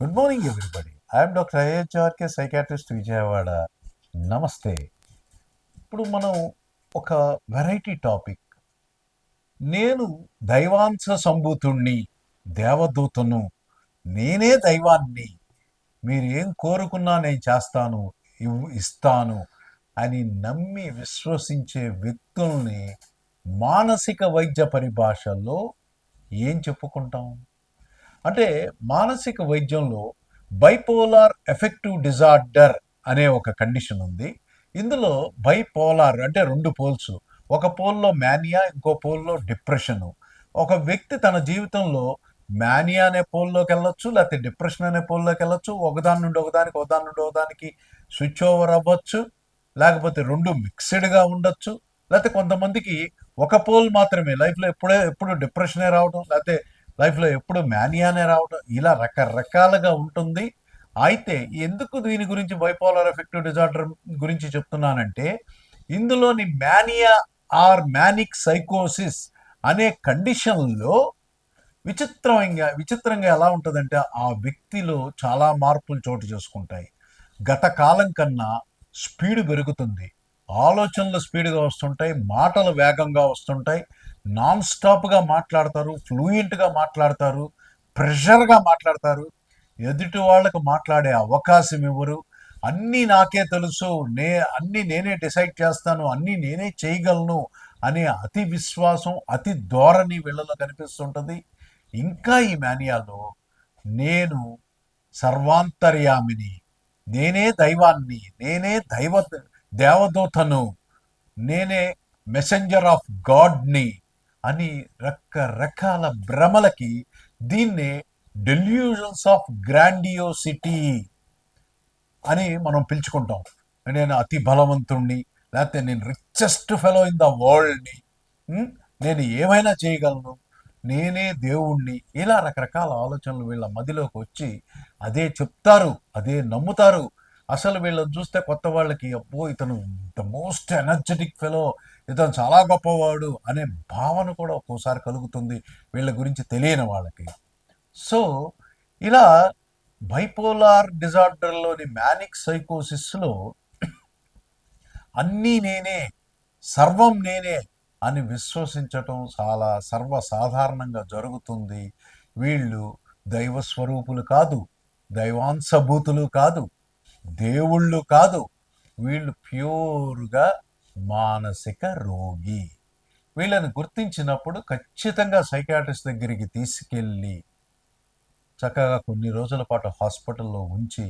Good morning everybody I'm doctor ఐహెచ్ఆర్కే psychiatrist Vijayawada నమస్తే ఇప్పుడు మనం ఒక వెరైటీ టాపిక్ నేను దైవాంశ సంభూతుణ్ణి దేవదూతను నేనే దైవాన్ని మీరు ఏం కోరుకున్నా నేను చేస్తాను ఇవ్- ఇస్తాను అని నమ్మి విశ్వసించే వ్యక్తుల్ని మానసిక వైద్య పరిభాషల్లో ఏం చెప్పుకుంటాం? అంటే మానసిక వైద్యంలో బైపోలార్ ఎఫెక్టివ్ డిజార్డర్ అనే ఒక కండిషన్ ఉంది. ఇందులో బైపోలార్ అంటే రెండు పోల్స్ ఒక పోల్లో మానియా ఇంకో పోల్లో డిప్రెషన్. ఒక వ్యక్తి తన జీవితంలో మానియా అనే పోల్లోకి వెళ్ళొచ్చు లేకపోతే డిప్రెషన్ అనే పోల్లోకి వెళ్ళొచ్చు. ఒకదాని నుండి ఒకదానికి ఒకదాని నుండి ఒకదానికి స్విచ్ ఓవర్ అవ్వచ్చు లేకపోతే రెండు మిక్స్డ్గా ఉండొచ్చు. లేకపోతే కొంతమందికి ఒక పోల్ మాత్రమే లైఫ్లో ఎప్పుడే ఎప్పుడు డిప్రెషనే రావడం లేకపోతే లైఫ్లో ఎప్పుడు మానియానే రావడం ఇలా రకరకాలుగా ఉంటుంది. అయితే ఎందుకు దీని గురించి బైపోలర్ ఎఫెక్టివ్ డిజార్డర్ గురించి చెప్తున్నానంటే ఇందులోని మానియా ఆర్ మ్యానిక్ సైకోసిస్ అనే కండిషన్లో విచిత్రంగా విచిత్రంగా ఎలా ఉంటుందంటే ఆ వ్యక్తిలో చాలా మార్పులు చోటు చేసుకుంటాయి. గత కాలం కన్నా స్పీడ్ పెరుగుతుంది. ఆలోచనలు స్పీడ్గా వస్తుంటాయి మాటలు వేగంగా వస్తుంటాయి. నాన్ స్టాప్గా మాట్లాడతారు ఫ్లూయెంట్గా మాట్లాడతారు ప్రెషర్గా మాట్లాడతారు. ఎదుటి వాళ్ళకు మాట్లాడే అవకాశం ఇవ్వరు అన్నీ నాకే తెలుసు నే అన్నీ నేనే డిసైడ్ చేస్తాను అన్నీ నేనే చేయగలను అనే అతి విశ్వాసం అతి ధోరణి వీళ్ళలో కనిపిస్తుంటుంది. ఇంకా ఈ మానియాలో నేను సర్వాంతర్యామిని నేనే దైవాన్ని నేనే దైవ దేవదూతను నేనే మెసెంజర్ ఆఫ్ గాడ్ని అని రకరకాల భ్రమలకి దీన్నే డెల్యూజన్స్ ఆఫ్ గ్రాండియోసిటీ అని మనం పిలుచుకుంటాం. నేను అతి బలవంతుణ్ణి లేకపోతే నేను రిచెస్ట్ ఫెలో ఇన్ ద వరల్డ్ని నేను ఏమైనా చేయగలను? నేనే దేవుణ్ణి. ఇలా రకరకాల ఆలోచనలు వీళ్ళ మదిలోకి వచ్చి అదే చెప్తారు అదే నమ్ముతారు. అసలు వీళ్ళని చూస్తే కొత్త వాళ్ళకి అబ్బో ఇతను ద మోస్ట్ ఎనర్జెటిక్ ఫెలో ఇతను చాలా గొప్పవాడు అనే భావన కూడా ఒక్కోసారి కలుగుతుంది వీళ్ళ గురించి తెలియని వాళ్ళకి. సో ఇలా బైపోలార్ డిజార్డర్లోని మ్యానిక్ సైకోసిస్లో అన్నీ నేనే సర్వం నేనే అని విశ్వసించటం చాలా సర్వసాధారణంగా జరుగుతుంది. వీళ్ళు దైవ స్వరూపులు కాదు దైవాంశభూతులు కాదు దేవుళ్ళు కాదు. వీళ్ళు ప్యూర్గా మానసిక రోగి. వీళ్ళని గుర్తించినప్పుడు ఖచ్చితంగా సైకాట్రిస్ట్ దగ్గరికి తీసుకెళ్ళి చక్కగా కొన్ని రోజుల పాటు హాస్పిటల్లో ఉంచి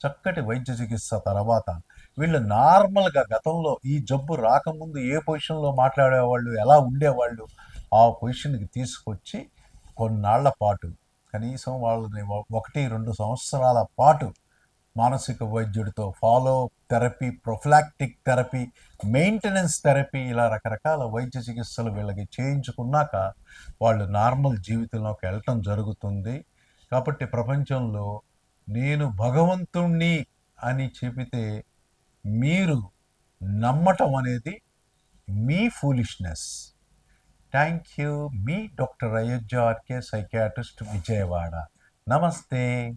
చక్కటి వైద్య చికిత్స తర్వాత వీళ్ళు నార్మల్గా గతంలో ఈ జబ్బు రాకముందు ఏ పొజిషన్లో మాట్లాడేవాళ్ళు ఎలా ఉండేవాళ్ళు ఆ పొజిషన్కి తీసుకొచ్చి కొన్నాళ్ళ పాటు కనీసం వాళ్ళని ఒకటి రెండు సంవత్సరాల పాటు మానసిక వైద్యుడితో follow therapy prophylactic therapy maintenance therapy ఇలా రకరకాల వైద్య చికిత్సలు వీళ్ళకి చేయించుకున్నాక వాళ్ళు నార్మల్ జీవితంలోకి వెళ్ళటం జరుగుతుంది. కాబట్టి ప్రపంచంలో నేను భగవంతుణ్ణి అని చెబితే మీరు నమ్మటం అనేది మీ ఫూలిష్నెస్ థ్యాంక్ యూ మీ doctor Ayodhya RK psychiatrist Vijayawada. నమస్తే.